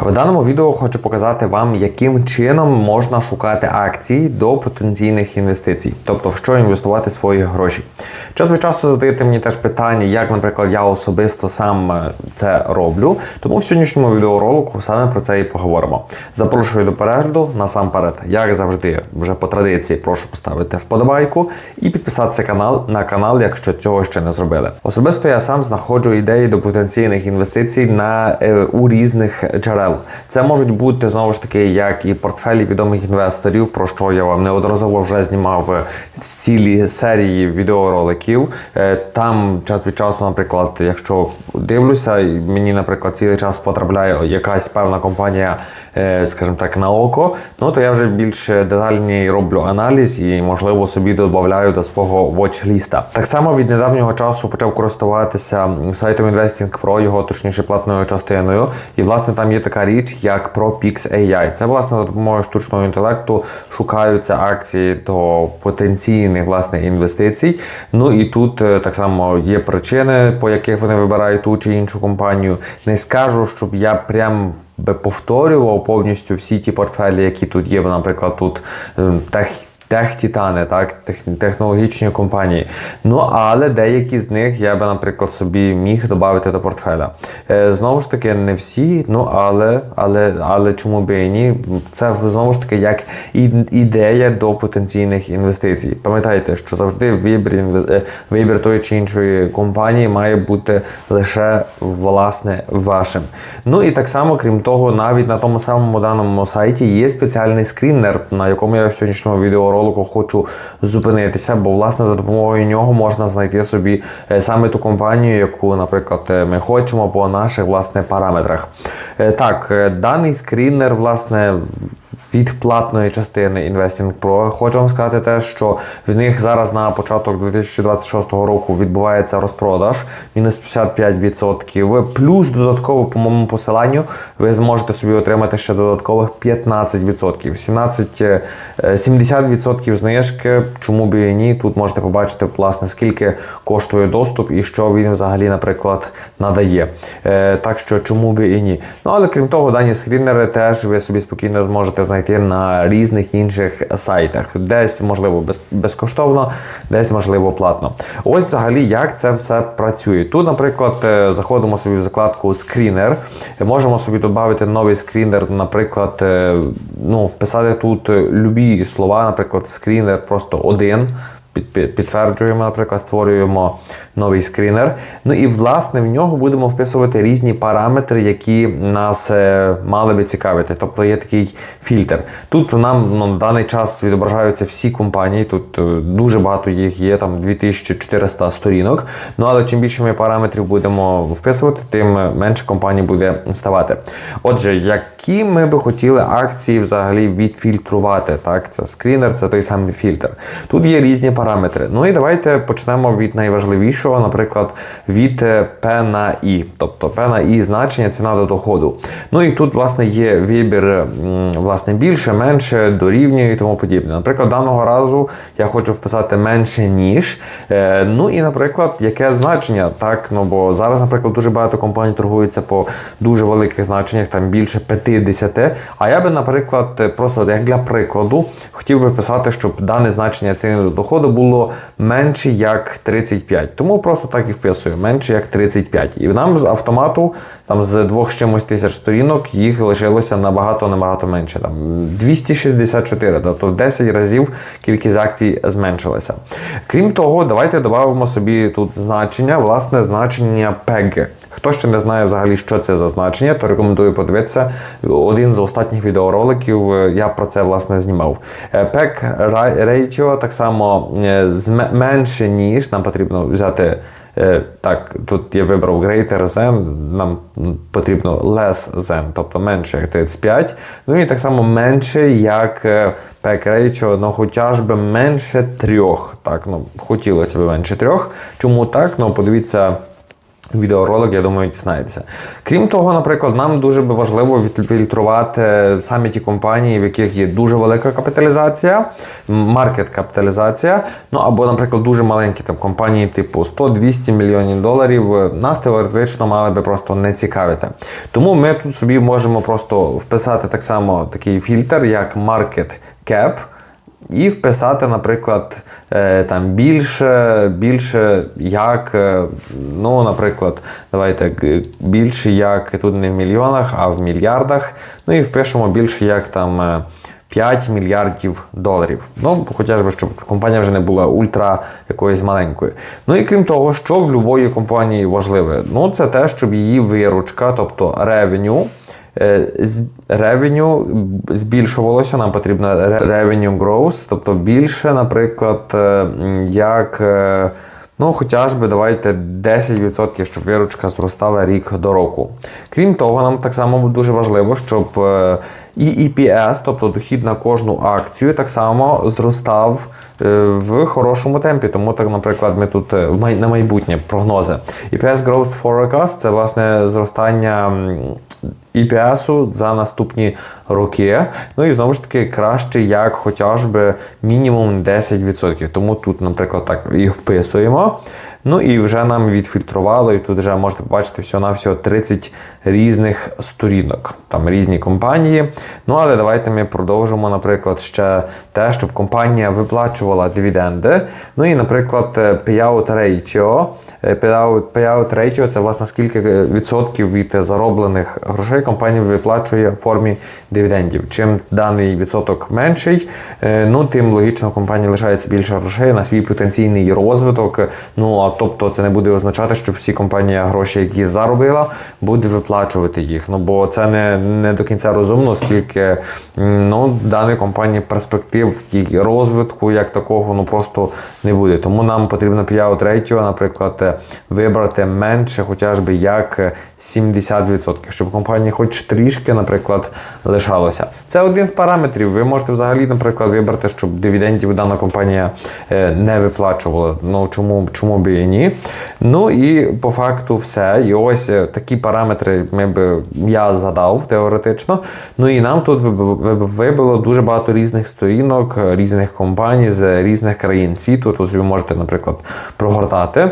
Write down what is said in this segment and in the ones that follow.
В даному відео хочу показати вам, яким чином можна шукати акції до потенційних інвестицій, тобто в що інвестувати свої гроші. Час від часу задаєте мені теж питання, як, наприклад, я особисто сам е, це роблю. Тому в сьогоднішньому відеоролику саме про це і поговоримо. Запрошую до перегляду насамперед, як завжди, вже по традиції, прошу поставити вподобайку і підписатися канал на канал, якщо цього ще не зробили. Особисто я сам знаходжу ідеї до потенційних інвестицій на е, у різних джерел. Це можуть бути знову ж таки як і портфелі відомих інвесторів, про що я вам неодноразово вже знімав е, цілі серії відеороликів. Е, Там час від часу, наприклад, якщо дивлюся, мені, наприклад, цілий час потрапляє якась певна компанія, е, скажімо так, на око, ну то я вже більш детальний роблю аналіз і, можливо, собі додаю до свого watch-ліста. Так само від недавнього часу почав користуватися сайтом Investing Pro, його точніше платною частиною. І власне там є така річ, як ProPix AI. Це власне за допомогою штучного інтелекту шукаються акції до потенційних власне інвестицій. Ну і тут е, так само є причини, по яких вони вибирають ту чи іншу компанію. Не скажу, щоб я прям би повторював повністю всі ті портфелі, які тут є. Наприклад, тут е, тех. Техтітани, так, технологічні компанії. Ну, але деякі з них я би, наприклад, собі міг додати до портфеля. Е, знову ж таки, не всі, ну але, але, але чому би і ні? Це знову ж таки як ідея до потенційних інвестицій. Пам'ятайте, що завжди вибір, е, вибір тої чи іншої компанії має бути лише власне вашим. Ну і так само, крім того, навіть на тому самому даному сайті є спеціальний скрінер, на якому я в сьогоднішньому відеоролику хочу зупинитися, бо власне за допомогою нього можна знайти собі е, саме ту компанію, яку, наприклад, е, ми хочемо по наших власне параметрах. Е, Так, даний скрінер, власне, від платної частини Investing Pro. Хочу вам сказати те, що в них зараз на початок 2026 року відбувається розпродаж мінус 55%. Плюс додатково, по моєму посиланню, ви зможете собі отримати ще додаткових 15%. 17, е, 70% знижки. Чому б і ні? Тут можете побачити, власне, скільки коштує доступ і що він взагалі, наприклад, надає. Е, Так що чому б і ні. Ну але крім того, дані скрінери теж ви собі спокійно зможете знайти на різних інших сайтах. Десь можливо без, безкоштовно, десь можливо платно. Ось взагалі як це все працює. Тут, наприклад, е, заходимо собі в закладку скрінер. Можемо собі додати новий скрінер, наприклад, е, ну, вписати тут любі слова, наприклад, скрінер просто один. Під- під- Підтверджуємо, наприклад, створюємо новий скрінер. Ну і власне в нього будемо вписувати різні параметри, які нас е, мали би цікавити. Тобто є такий фільтр. Тут нам ну, на даний час відображаються всі компанії. Тут е, дуже багато їх є, там 2400 сторінок. Ну але чим більше ми параметрів будемо вписувати, тим менше компаній буде ставати. Отже, які ми би хотіли акції взагалі відфільтрувати? Так, це скрінер, це той самий фільтр. Тут є різні параметри. Ну і давайте почнемо від найважливішого, наприклад, від е, P на I. Тобто P на I значення ціна до доходу. Ну і тут, власне, є вибір власне, більше, менше, дорівнює і тому подібне. Наприклад, даного разу я хочу вписати менше, ніж. Е, ну і, наприклад, яке значення? Так, ну бо зараз, наприклад, дуже багато компаній торгуються по дуже великих значеннях, там більше 50. А я би, наприклад, просто як для прикладу, хотів би писати, щоб дане значення ціни до доходу було менше як 35. Тому просто так і вписую, менше як 35. І нам з автомату, там з двох чимось тисяч сторінок, їх лишилося набагато набагато менше. Там 264, тобто в 10 разів кількість акцій зменшилася. Крім того, давайте додамо собі тут значення, власне, значення PEG. Хто ще не знає взагалі, що це за значення, то рекомендую подивитися. Один з останніх відеороликів е, я про це власне знімав. Е, PEG ratio так само е, менше, ніж нам потрібно взяти. Так, тут я вибрав greater than, нам потрібно less than, тобто менше як 35. Ну і так само менше як PEG ratio, ну хоча ж би менше трьох. Так, ну хотілося б менше трьох. Чому так? Ну подивіться. Відеоролик, я думаю, дізнаєтеся. Крім того, наприклад, нам дуже би важливо відфільтрувати саме ті компанії, в яких є дуже велика капіталізація, маркет капіталізація. Ну або, наприклад, дуже маленькі там компанії, типу 100-200 мільйонів доларів, нас теоретично мали би просто не цікавити. Тому ми тут собі можемо просто вписати так само такий фільтр, як Market Cap. І вписати, наприклад, е, там більше, більше як, е, ну, наприклад, давайте більше як тут не в мільйонах, а в мільярдах. Ну і впишемо більше як там е, 5 мільярдів доларів. Ну, хоча би, щоб компанія вже не була ультра якоюсь маленькою. Ну і крім того, що в будь-якої компанії важливе? Ну, це те, щоб її виручка, тобто ревеню. Е, з- Ревеню збільшувалося, нам потрібно ревеню growth, тобто більше, наприклад, е, як е, ну, хоча би давайте 10%, щоб виручка зростала рік до року. Крім того, нам так само дуже важливо, щоб і EPS, тобто дохід на кожну акцію, так само зростав е, в хорошому темпі. Тому, так, наприклад, ми тут е, на майбутнє прогнози. EPS Growth Forecast це власне зростання EPS за наступні роки. Ну і знову ж таки краще, як хоча би мінімум 10%. Тому тут, наприклад, так їх вписуємо. Ну і вже нам відфільтрувало, і тут вже можете побачити всього-навсього 30 різних сторінок, там різні компанії. Ну але давайте ми продовжимо, наприклад, ще те, щоб компанія виплачувала дивіденди. Ну і, наприклад, е, payout ratio. Е, Payout, payout ratio – це власне скільки е, відсотків від зароблених грошей компанія виплачує в формі дивідендів. Чим даний відсоток менший, ну тим логічно компанії лишається більше грошей на свій потенційний розвиток. Ну а тобто це не буде означати, що всі компанія гроші, які заробила, буде виплачувати їх. Ну бо це не, не до кінця розумно, оскільки ну, даної компанії перспектив і розвитку як такого ну просто не буде. Тому нам потрібно payout ratio, наприклад, вибрати менше, хоча би як е, 70%, щоб компанії хоч трішки, наприклад, лишалося. Це один з параметрів. Ви можете взагалі, наприклад, вибрати, щоб дивідендів дана компанія е, не виплачувала. Ну чому, чому би і? Ну і по факту все. І ось е, такі параметри ми би я задав теоретично. Ну і нам тут виб- виб- вибило дуже багато різних сторінок, е, різних компаній з різних країн світу. Тут ви можете, наприклад, прогортати.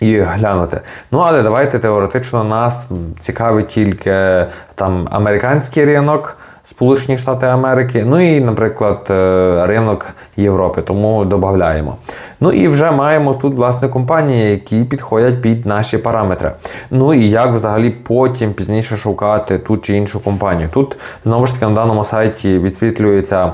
І глянути. Ну, але давайте теоретично нас цікавить тільки там американський ринок, Сполучені Штати Америки, ну і, наприклад, е, ринок Європи, тому додаємо. Ну і вже маємо тут власне компанії, які підходять під наші параметри. Ну і як взагалі потім пізніше шукати ту чи іншу компанію. Тут знову ж таки на даному сайті відсвітлюється.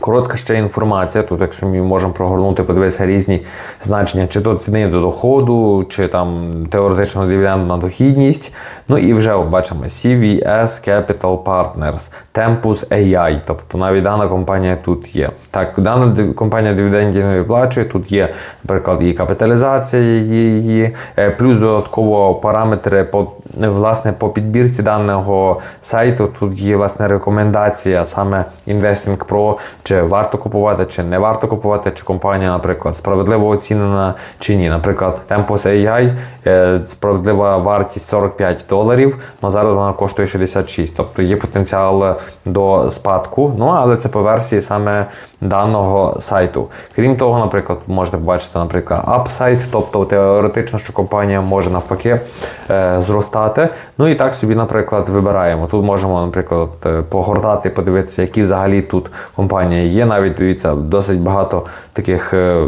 Коротка ще інформація. Тут, якщо ми можемо прогорнути, подивитися різні значення, чи то ціни до доходу, чи там теоретично дивідендна дохідність. Ну і вже бачимо CVS Capital Partners, Tempus AI, тобто навіть дана компанія тут є. Так, дана компанія дивідендів не виплачує. Тут є, наприклад, і капіталізація її, е, плюс додатково параметри по власне по підбірці даного сайту. Тут є власне рекомендація саме Investing Pro, чи варто купувати, чи не варто купувати, чи компанія, наприклад, справедливо оцінена чи ні. Наприклад, Tempus AI, е, справедлива вартість 45 доларів, але зараз вона коштує 66. Тобто є потенціал до спадку. Ну але це по версії саме даного сайту. Крім того, наприклад, можете побачити, наприклад, апсайт, тобто теоретично, що компанія може навпаки е, зростати. Ну і так собі, наприклад, вибираємо. Тут можемо, наприклад, е, погортати, подивитися, які взагалі тут компанії є. Навіть дивіться, досить багато таких е,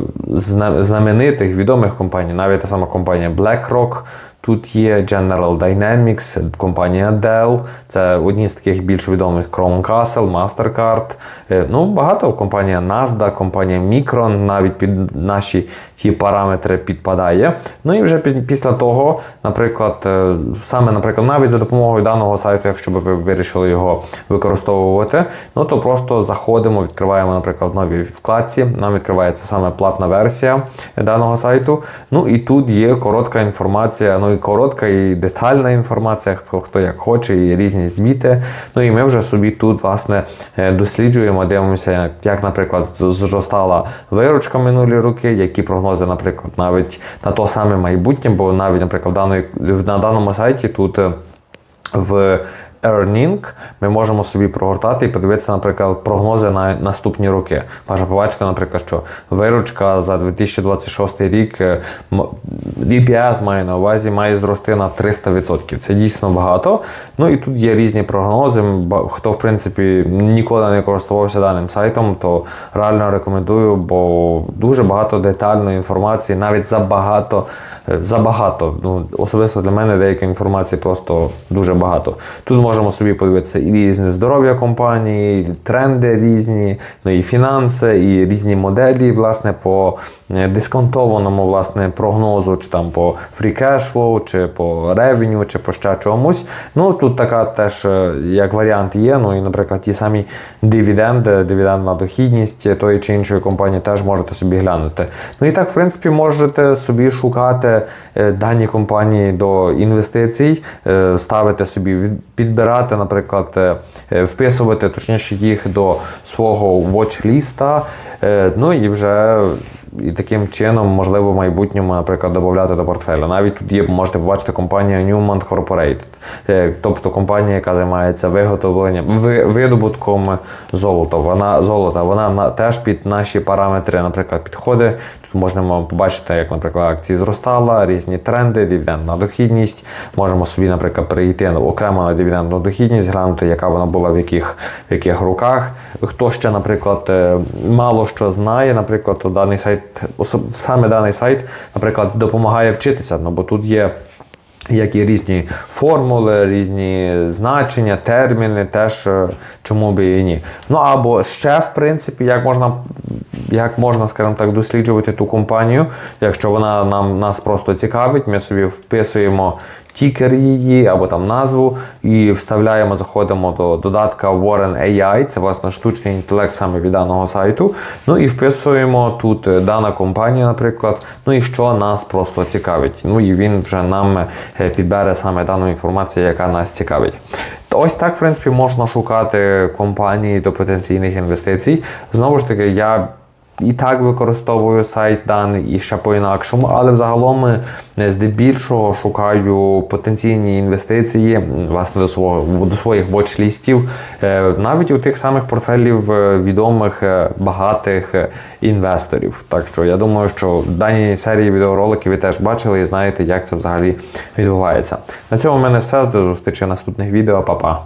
знаменитих, відомих компаній, навіть та сама компанія BlackRock. Тут є General Dynamics, компанія Dell, це одні з таких більш відомих Crown Castle, Mastercard. Е, Ну, багато компанія Nasdaq, компанія Micron навіть під наші ті параметри підпадає. Ну і вже після того, наприклад, е, саме, наприклад, навіть за допомогою даного сайту, якщо б ви вирішили його використовувати, ну то просто заходимо, відкриваємо, наприклад, в новій вкладці. Нам відкривається саме платна версія даного сайту. Ну і тут є коротка інформація. Ну, і коротка, і детальна інформація, хто хто як хоче, і різні звіти. Ну і ми вже собі тут власне е, досліджуємо, дивимося, як, як наприклад, зростала виручка минулі роки, які прогнози, наприклад, навіть на то саме майбутнє, бо навіть, наприклад, в даної, на даному сайті тут. е, В Earning ми можемо собі прогортати і подивитися, наприклад, прогнози на наступні роки. Можна побачити, наприклад, що виручка за 2026 рік е, DPS має на увазі, має зрости на 300%. Це дійсно багато. Ну і тут є різні прогнози. Хто, в принципі, ніколи не користувався даним сайтом, то реально рекомендую, бо дуже багато детальної інформації, навіть забагато. е, Забагато. Ну, особисто для мене деякої інформації просто дуже багато. Тут можемо собі подивитися і різне здоров'я компанії, і тренди різні, ну і фінанси, і різні моделі, власне, по е, дисконтованому власне, прогнозу, чи там по free cash flow, чи по revenue, чи по ще чомусь. Ну тут така теж е, як варіант є. Ну і, наприклад, ті самі дивіденди, дивідендна дохідність тої чи іншої компанії теж можете собі глянути. Ну і так, в принципі, можете собі шукати е, дані компанії до інвестицій, ставити собі, від- підбирати, наприклад, е, е, вписувати точніше їх до свого watch-ліста, е, ну і вже. І таким чином, можливо, в майбутньому, наприклад, додати до портфеля. Навіть тут є, можете побачити компанія Newmont Corporated, тобто компанія, яка займається виготовленням видобутком золота. Вона золота, вона теж під наші параметри, наприклад, підходить. Можемо побачити, як, наприклад, акції зростала, різні тренди, дивідендна дохідність. Можемо собі, наприклад, перейти окремо на дивідендну дохідність, глянути, яка вона була в яких, в яких руках. Хто ще, наприклад, е, мало що знає, наприклад, то даний сайт, саме даний сайт, наприклад, допомагає вчитися, ну, бо тут є. Як і різні формули, різні значення, терміни, теж чому би і ні. Ну або ще, в принципі, як можна, як можна, скажімо так, досліджувати ту компанію, якщо вона нам нас просто цікавить, ми собі вписуємо тікер її або там назву і вставляємо, заходимо до додатка Warren AI, це власне штучний інтелект саме від даного сайту. Ну і вписуємо тут е, дана компанія, наприклад, ну і що нас просто цікавить. Ну і він вже нам е, підбере саме дану інформацію, яка нас цікавить. Ось так, в принципі, можна шукати компанії до потенційних інвестицій. Знову ж таки, я і так використовую сайт даний, і ще по-інакшому, але взагалом е, здебільшого шукаю потенційні інвестиції власне до свого до своїх боч-лістів, е, навіть у тих самих портфелів е, відомих багатих інвесторів. Так що я думаю, що дані серії відеороликів ви теж бачили і знаєте, як це взагалі відбувається. На цьому в мене все. До зустрічі в наступних відео. Па-па.